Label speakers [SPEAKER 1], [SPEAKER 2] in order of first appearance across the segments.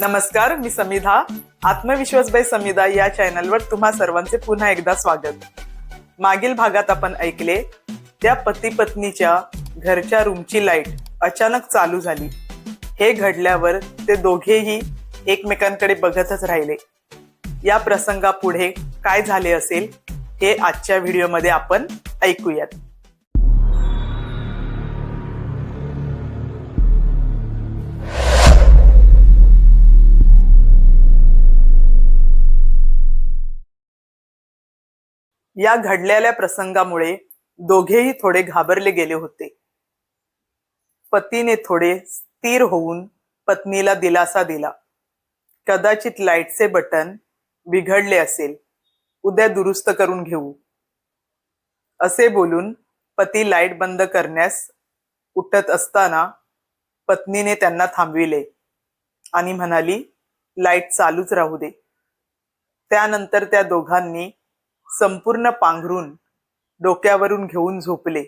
[SPEAKER 1] नमस्कार मी समिधा. आत्मविश्वास बाय समिधा या चॅनलवर तुम्हा सर्वांचे पुन्हा एकदा स्वागत. मागील भागात आपण ऐकले त्या पती पत्नीच्या घरच्या रूमची लाइट अचानक चालू झाली. हे घडल्यावर ते दोघेही एकमेकांकडे बघतच राहिले. या प्रसंगापुढे काय झाले असेल हे आजच्या व्हिडिओमध्ये आपण ऐकूयात. या घडलेल्या प्रसंगामुळे दोघेही थोडे घाबरले गेले होते. पतीने थोडे स्थिर होऊन पत्नीला दिलासा दिला. कदाचित लाईटचे बटन बिघडले असेल. उद्या दुरुस्त करून घेऊ. असे बोलून पती लाइट बंद करण्यास उठत असताना पत्नीने त्यांना थांबविले आणि म्हणाली लाइट चालूच राहू दे. त्यानंतर त्या दोघांनी संपूर्ण पांघरून डोक्यावरून घेऊन झोपले.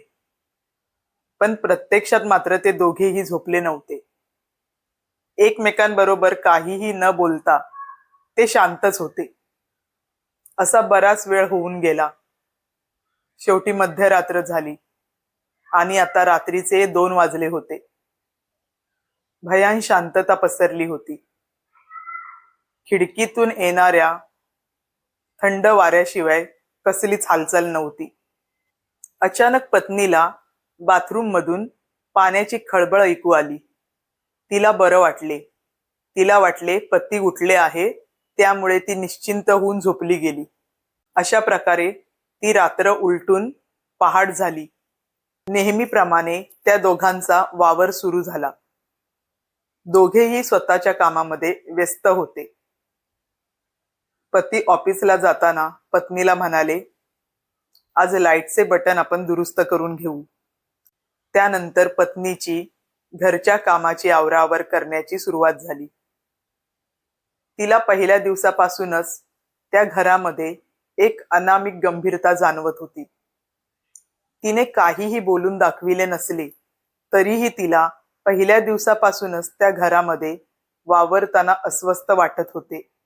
[SPEAKER 1] पण प्रत्यक्षात मात्र ते दोघेही झोपले नव्हते. एकमेकांबरोबर काहीही न बोलता ते शांतच होते. असा बराच वेळ होऊन गेला. शेवटी मध्यरात्र झाली. आणि आता रात्रीचे दोन वाजले होते. भयान शांतता पसरली होती. खिडकीतून येणाऱ्या थंड वाऱ्याशिवाय कसलीच हालचाल नव्हती. अचानक पत्नीला बाथरूम मधून पाण्याची खळबळ ऐकू आली. तिला बरं वाटले. तिला वाटले पती उठले आहे त्यामुळे ती निश्चिंत होऊन झोपली गेली. अशा प्रकारे ती रात्र उलटून पहाट झाली. नेहमीप्रमाणे त्या दोघांचा वावर सुरू झाला. दोघेही स्वतःच्या कामामध्ये व्यस्त होते. पती ऑफिसला जाताना पत्नीला म्हणाले आज लाईटचे बटन आपण दुरुस्त करून घेऊ. त्यानंतर पत्नीची घरच्या कामाची आवरावर करण्याची सुरुवात झाली. तिला पहिल्या दिवसापासूनच त्या घरामध्ये एक अनामिक गंभीरता जाणवत होती. तिने काहीही बोलून दाखविले नसले तरीही तिला पहिल्या दिवसापासूनच त्या घरामध्ये वावरताना अस्वस्थ वाटत होते.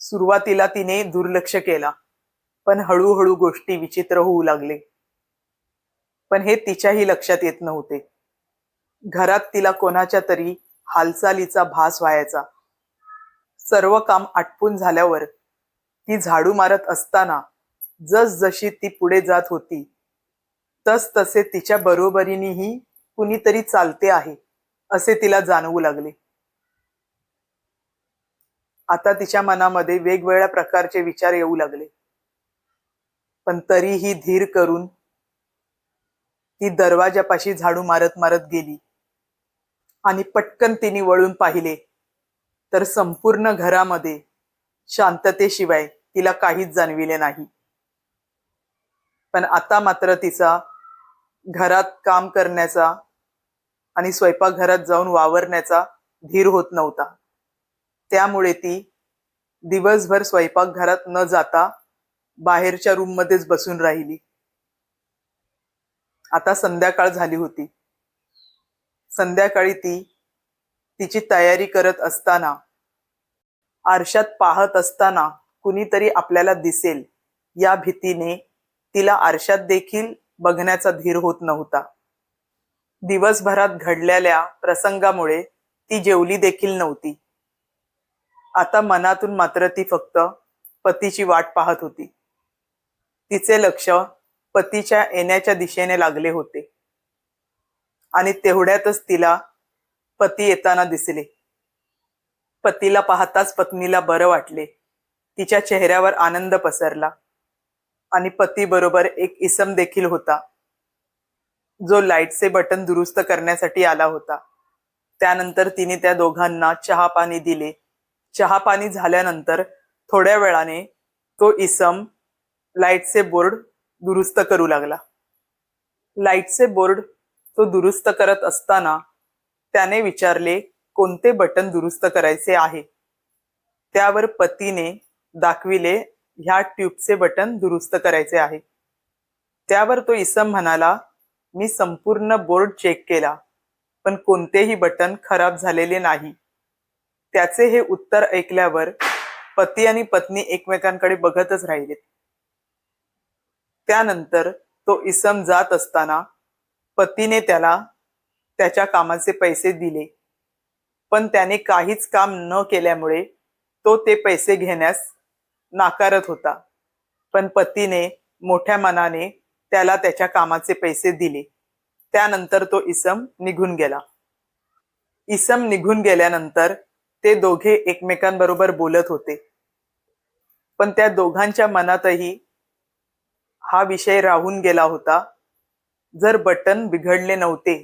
[SPEAKER 1] सुरुवातीला तिने दुर्लक्ष केला. पण हळूहळू गोष्टी विचित्र होऊ लागले. पण हे तिच्याही लक्षात येत नव्हते. घरात तिला कोणाच्या तरी हालचालीचा भास व्हायचा. सर्व काम आटपून झाल्यावर ती झाडू मारत असताना जसजशी ती पुढे जात होती तस तसे तिच्या बरोबरीनेही कुणीतरी चालते आहे असे तिला जाणवू लागले. आता तिच्या मनामध्ये वेगवेगळ्या प्रकारचे विचार येऊ लागले. पण तरीही धीर करून ती दरवाजापाशी झाडू मारत मारत गेली. आणि पटकन तिने वळून पाहिले तर संपूर्ण घरामध्ये शांततेशिवाय तिला काहीच जाणविले नाही. पण आता मात्र तिचा घरात काम करण्याचा आणि स्वयंपाकघरात जाऊन वावरण्याचा धीर होत नव्हता. त्यामुळे ती दिवसभर स्वयंपाकघरात न जाता बाहेरच्या रूममध्येच बसून राहिली. आता संध्याकाळ झाली होती. संध्याकाळी ती तिची तयारी करत असताना आरशात पाहत असताना कुणीतरी आपल्याला दिसेल. या भीतीने तिला आरशात देखील बघण्याचा धीर होत नव्हता. दिवसभरात घडलेल्या प्रसंगामुळे ती जेवली देखील नव्हती. आता मनातून मात्र ती फक्त पतीची वाट पाहत होती. तिचे लक्ष पतीच्या येण्याच्या दिशेने लागले होते. आणि तेवढ्यातच तिला पती येताना दिसले. पतीला पाहताच पत्नीला बरं वाटले. तिच्या चेहऱ्यावर आनंद पसरला. आणि पती बरोबर एक इसम देखील होता. जो लाईटचे बटन दुरुस्त करण्यासाठी आला होता. त्यानंतर तिने त्या दोघांना चहा पाणी दिले. चहा पाणी झाल्यानंतर थोड्या वेळाने तो इसम लाईटचे बोर्ड दुरुस्त करू लागला. लाईटचे बोर्ड तो दुरुस्त करत असताना त्याने विचारले कोणते बटन दुरुस्त करायचे आहे? त्यावर पतीने दाखविले ह्या ट्यूबचे बटन दुरुस्त करायचे आहे. त्यावर तो इसम म्हणाला मी संपूर्ण बोर्ड चेक केला पण कोणतेही बटन खराब झालेले नाही. त्याचे हे उत्तर ऐकल्यावर पती आणि पत्नी एकमेकांकडे बघतच राहिलेत. त्यानंतर तो इसम जात असताना पतीने त्याला त्याच्या कामाचे पैसे दिले. पण त्याने काहीच काम न केल्यामुळे तो ते पैसे घेण्यास नाकारत होता. पण पतीने मोठ्या मनाने त्याला त्याच्या कामाचे पैसे दिले. त्यानंतर तो इसम निघून गेला. इसम निघून गेल्यानंतर ते दोघे एकमेकांबरोबर बोलत होते. पण त्या दोघांच्या मनातही हा विषय राहून गेला होता. जर बटन बिघडले नव्हते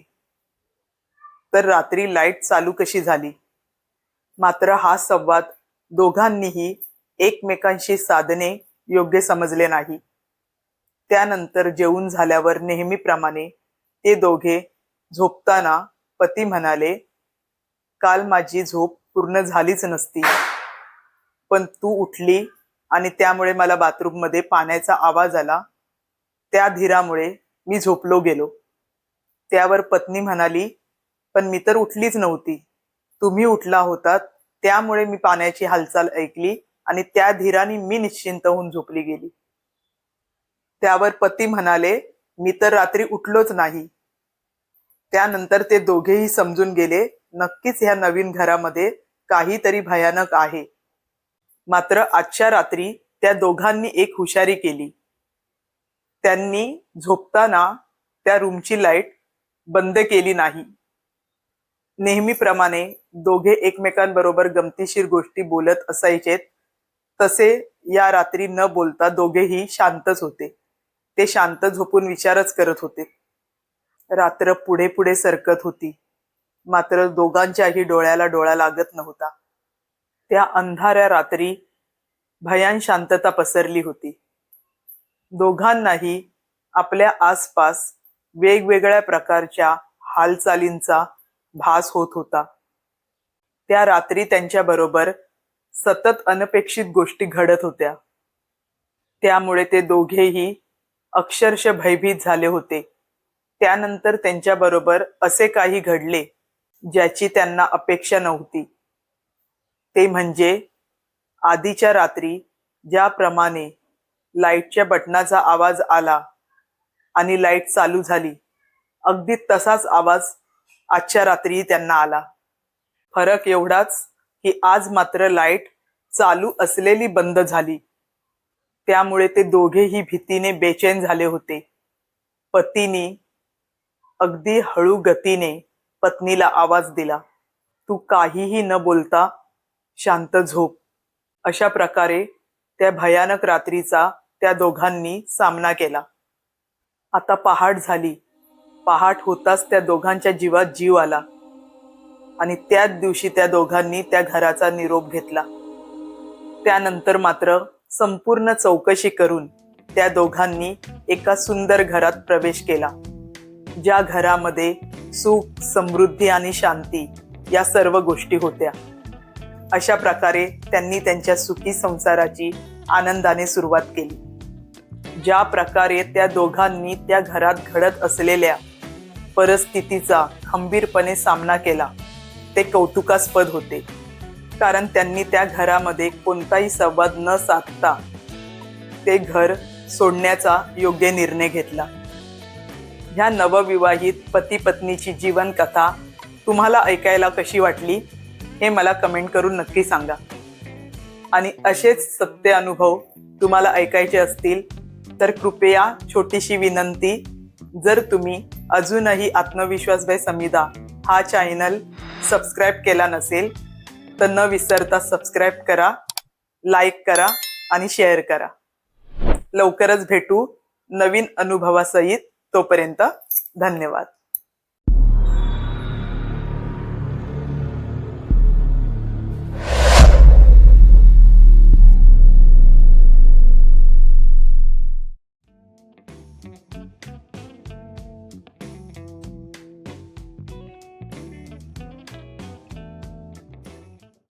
[SPEAKER 1] तर रात्री लाइट चालू कशी झाली? मात्र हा संवाद दोघांनीही एकमेकांशी साधणे योग्य समजले नाही. त्यानंतर जेवून झाल्यावर नेहमीप्रमाणे ते दोघे झोपताना पती म्हणाले काल माझी झोप पूर्ण झालीच नसती. पण तू उठली आणि त्यामुळे मला बाथरूममध्ये पाण्याचा आवाज आला. त्या धीरामुळे मी झोपलो गेलो. त्यावर पत्नी म्हणाली पण मी तर उठलीच नव्हती. तुम्ही उठला होतात त्यामुळे मी पाण्याची हालचाल ऐकली आणि त्या धीराने मी निश्चिंत होऊन झोपली गेली. त्यावर पती म्हणाले मी तर रात्री उठलोच नाही. त्यानंतर ते दोघेही समजून गेले नक्कीच ह्या नवीन घरामध्ये काहीतरी भयानक आहे. मात्र आजच्या रात्री त्या दोघांनी एक हुशारी केली. त्यांनी झोपताना त्या रूमची लाइट बंद केली नाही. नेहमीप्रमाणे दोघे एकमेकांबरोबर गमतीशीर गोष्टी बोलत असायचेत. तसे या रात्री न बोलता दोघेही शांतच होते. ते शांत झोपून विचारच करत होते. रात्र पुढे पुढे सरकत होती. मात्र दोघांच्याही डोळ्याला डोळा लागत नव्हता. त्या अंधाऱ्या रात्री भयान शांतता पसरली होती. दोघांनाही आपल्या आसपास वेगवेगळ्या प्रकारच्या हालचालींचा भास होत होता. त्या रात्री त्यांच्या बरोबर सतत अनपेक्षित गोष्टी घडत होत्या. त्यामुळे ते दोघेही अक्षरश भयभीत झाले होते. त्यानंतर त्यांच्या बरोबर असे काही घडले ज्याची त्यांना अपेक्षा नव्हती. ते म्हणजे आधीच्या रात्री ज्याप्रमाणे लाईटच्या बटनाचा आवाज आला आणि लाइट चालू झाली अगदी तसाच आवाज आजच्या रात्रीही त्यांना आला. फरक एवढाच की आज मात्र लाइट चालू असलेली बंद झाली. त्यामुळे ते दोघेही भीतीने बेचैन झाले होते. पतीने अगदी हळू गतीने पत्नीला आवाज दिला तू काहीही न बोलता शांत झोप. अशा प्रकारे त्या भयानक रात्रीचा त्या दोघांनी सामना केला. आता पहाट झाली. पहाट होताच त्या दोघांच्या जीवात जीव आला आणि त्याच दिवशी त्या दोघांनी त्या घराचा निरोप घेतला. त्यानंतर मात्र संपूर्ण चौकशी करून त्या दोघांनी एका सुंदर घरात प्रवेश केला. ज्या घरामध्ये सुख समृद्धी आणि शांती या सर्व गोष्टी होत्या. अशा प्रकारे त्यांनी त्यांच्या सुखी संसाराची आनंदाने सुरुवात केली. ज्या प्रकारे त्या दोघांनी त्या घरात घडत असलेल्या परिस्थितीचा खंबीरपणे सामना केला ते कौतुकास्पद होते. कारण त्यांनी त्या घरामध्ये कोणताही संवाद न साधता ते घर सोडण्याचा योग्य निर्णय घेतला. ह्या नवविवाहित पती पत्नीची जीवन कथा तुम्हाला ऐकायला कशी वाटली हे मला कमेंट करून नक्की सांगा. आणि असेच सत्य अनुभव तुम्हाला ऐकायचे असतील तर कृपया छोटीशी विनंती जर तुम्ही अजूनही आत्मविश्वास बाय समिधा हा चॅनल सबस्क्राईब केला नसेल तर न विसरता सबस्क्राईब करा लाईक करा आणि शेअर करा. लवकरच भेटू नवीन अनुभवासहित. तोपर्यंत धन्यवाद.